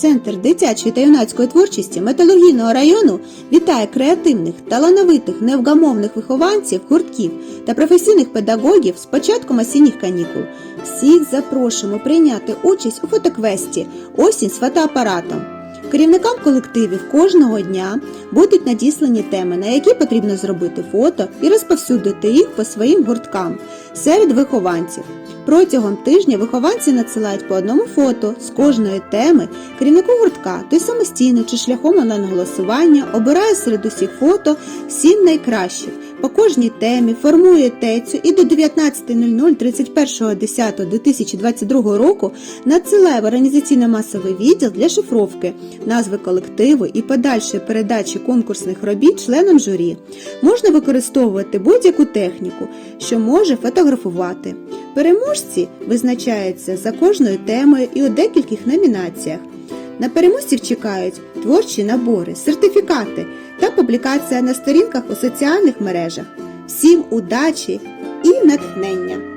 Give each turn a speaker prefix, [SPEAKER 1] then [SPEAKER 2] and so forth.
[SPEAKER 1] Центр дитячої та юнацької творчості металургійного району вітає креативних, талановитих, невгамовних вихованців, гуртків та професійних педагогів з початком осінніх канікул. Всіх запрошуємо прийняти участь у фотоквесті Осінь з фотоапаратом. Керівникам колективів кожного дня будуть надіслані теми, на які потрібно зробити фото і розповсюдити їх по своїм гурткам серед вихованців. Протягом тижня вихованці надсилають по одному фото з кожної теми керівнику гуртка, той самостійно чи шляхом онлайн-голосування обирає серед усіх фото сім найкращих. По кожній темі формує тецю і до 19.00 31.10.2022 року надсилає в організаційно-масовий відділ для шифровки назви колективу і подальшої передачі конкурсних робіт членам журі. Можна використовувати будь-яку техніку, що може фотографувати. Переможці визначаються за кожною темою і у декількох номінаціях. На переможців чекають творчі набори, сертифікати та публікація на сторінках у соціальних мережах. Всім удачі і натхнення!